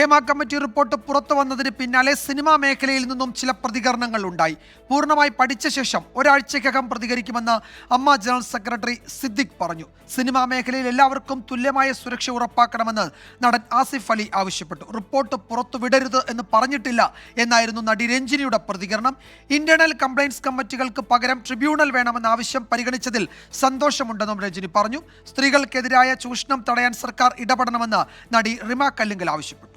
Hema committee report പുറത്തു വന്നതിന് പിന്നാലെ സിനിമാ മേഖലയിൽ നിന്നും ചില പ്രതികരണങ്ങൾ ഉണ്ടായി. പൂർണമായി പഠിച്ച ശേഷം ഒരാഴ്ചയ്ക്കകം പ്രതികരിക്കുമെന്ന് അമ്മ ജനറൽ സെക്രട്ടറി സിദ്ദിഖ് പറഞ്ഞു. സിനിമാ മേഖലയിൽ എല്ലാവർക്കും തുല്യമായ സുരക്ഷ ഉറപ്പാക്കണമെന്ന് നടൻ ആസിഫ് അലി ആവശ്യപ്പെട്ടു. റിപ്പോർട്ട് പുറത്തുവിടരുത് എന്ന് പറഞ്ഞിട്ടില്ല എന്നായിരുന്നു നടി രഞ്ജിനിയുടെ പ്രതികരണം. ഇന്റേണൽ കംപ്ലയിൻസ് കമ്മിറ്റികൾക്ക് പകരം ട്രിബ്യൂണൽ വേണമെന്ന ആവശ്യം പരിഗണിച്ചതിൽ സന്തോഷമുണ്ടെന്നും രഞ്ജിനി പറഞ്ഞു. സ്ത്രീകൾക്കെതിരായ ചൂഷണം തടയാൻ സർക്കാർ ഇടപെടണമെന്ന് നടി റിമ കല്ലിങ്കൽ ആവശ്യപ്പെട്ടു.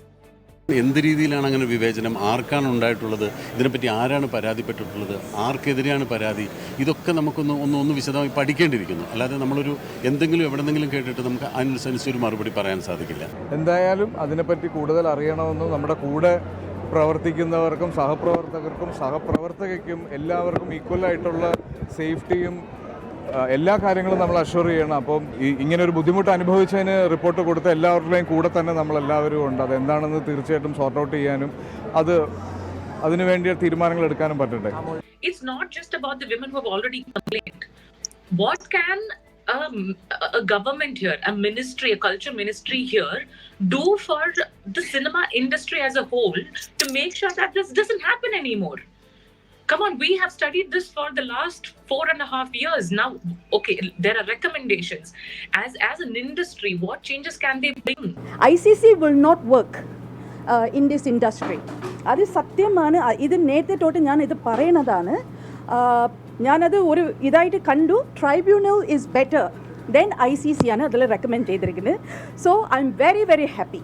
എന്ത് രീതിയിലാണ് അങ്ങനെ വിവേചനം? ആർക്കാണ് ഉണ്ടായിട്ടുള്ളത്? ഇതിനെപ്പറ്റി ആരാണ് പരാതിപ്പെട്ടിട്ടുള്ളത്? ആർക്കെതിരെയാണ് പരാതി? ഇതൊക്കെ നമുക്കൊന്ന് ഒന്ന് ഒന്ന് വിശദമായി പഠിക്കേണ്ടിയിരിക്കുന്നു. അല്ലാതെ നമ്മളൊരു എന്തെങ്കിലും എവിടെന്നെങ്കിലും കേട്ടിട്ട് നമുക്ക് അതിനനുസരിച്ച് ഒരു മറുപടി പറയാൻ സാധിക്കില്ല. എന്തായാലും അതിനെപ്പറ്റി കൂടുതൽ അറിയണമെന്നും നമ്മുടെ കൂടെ പ്രവർത്തിക്കുന്നവർക്കും സഹപ്രവർത്തകർക്കും സഹപ്രവർത്തകയ്ക്കും എല്ലാവർക്കും ഈക്വലായിട്ടുള്ള സേഫ്റ്റിയും എല്ലാ കാര്യങ്ങളും നമ്മൾ അഷ്യൂർ ചെയ്യണം അപ്പം ഇങ്ങനെ ഒരു ബുദ്ധിമുട്ട് അനുഭവിച്ചതിന് റിപ്പോർട്ട് കൊടുത്ത എല്ലാവരുടെയും കൂടെ തന്നെ നമ്മളെല്ലാവരും ഉണ്ട് അതെന്താണെന്ന് തീർച്ചയായിട്ടും സോർട്ട് ഔട്ട് ചെയ്യാനും അത് അതിനു തീരുമാനങ്ങൾ എടുക്കാനും പറ്റട്ടെ it's not just about the women who have already complained. What can um, a government here, a ministry, a culture ministry here, do for the cinema industry as a whole to make sure that this doesn't happen anymore? Come on, we have studied this for the last four and a half years now. Okay, there are recommendations. As as an industry, what changes can they bring? ICC will not work uh, in this industry. അത് സത്യമാണ് അ- ഇത് നേരത്തെ തൊട്ട് ഞാൻ ഇത് പറയണതാണ് ആ, ഞാനത് ഒരു ഇതായിട്ട് കണ്ടു tribunal is better than I C C ആണ് അതിൽ റെക്കമെൻഡ് ചെയ്തിരിക്കുന്നത് so I am very very happy